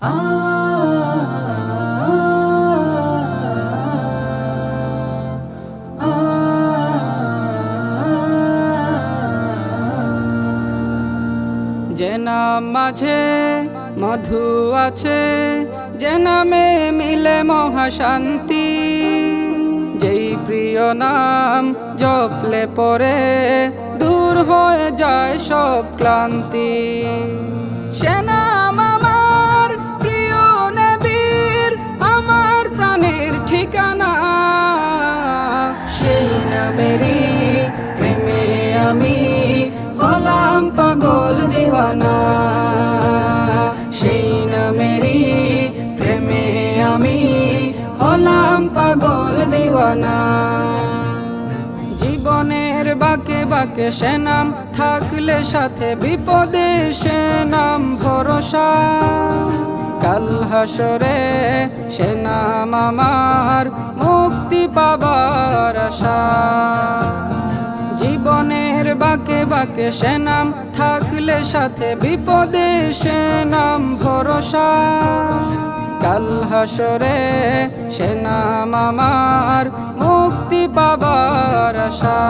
যে মাঝে মধু আছে যে নামে মিলে মহাশান্তি। যেই প্রিয় নাম জপলে পরে দূর হয়ে যায় সব ক্লান্তি। সে প্রেমে আমি হলাম পাগল দিওয়ানা। সেই প্রেমে আমি হলাম পাগল দিওয়ানা। জীবনের বাকে বাকে সে নাম, থাকলে সাথে বিপদে সে নাম ভরসা। কাল হাসরে সে নাম আমার পাবার আশা। জীবনের বাকে বাকে সে নাম, থাকলে সাথে বিপদে সে নাম ভরসা। কাল হাসরে সে নাম আমার মুক্তি পাবার আশা।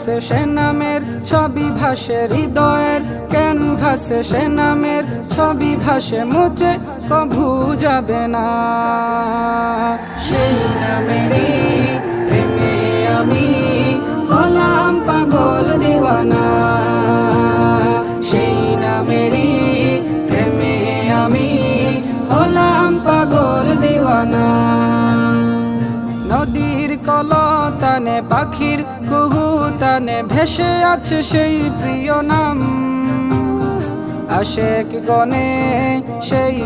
ক্যানভাসে সে নামের ছবি ভাসে হৃদয়ের ক্যানভাসে সে নামের ছবি ভাসে মুচে কভু যাবে না। সেই আমি হলাম পাগল দিওয়ানা। সেই নামেরই নদীর কলতানে, পাখির কুহুতানে ভেসে আছে সেই প্রিয় নাম। আশেক গনে সেই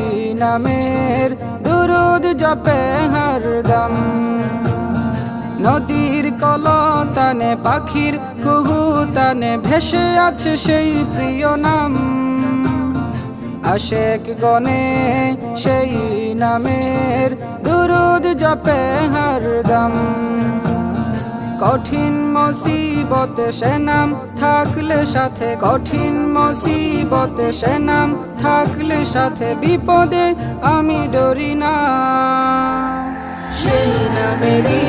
নামের দুরুদ জপে হরদম নদীর কলতানে, পাখির কুহুতানে ভেসে আছে সেই প্রিয় নাম। আশেক গনে সেই নামের দুরুদ জপে হরদম কঠিন মুসিবতে সে নাম থাকলে সাথে, কঠিন মুসিবতে সে নাম থাকলে সাথে, বিপদে আমি ডরি না। সেই নামেরই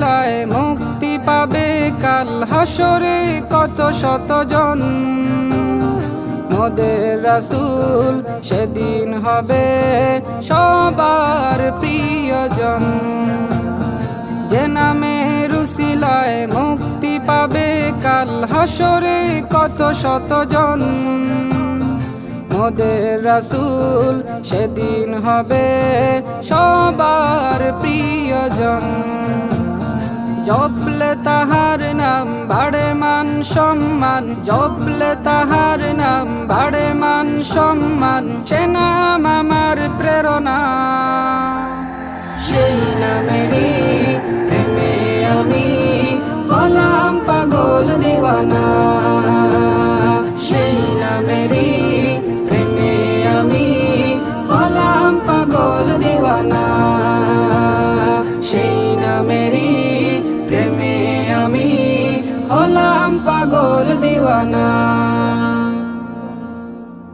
রুসিলায় মুক্তি পাবে কাল হাসরে কত শত জন মোদের রাসুল সেদিন হবে সবার প্রিয়জন। যে নামে রুসিলায় মুক্তি পাবে কাল হাসরে কত শত জন মোদের রাসুল সেদিন হবে সবার প্রিয়জন। জপলে তাহার নাম বাড়ে মান সম্মান। জপলে তাহার নাম বাড়ে মান সম্মান। সে নাম আমার প্রেরণা। সেই নামেরই হলাম পাগল দিওয়ানা।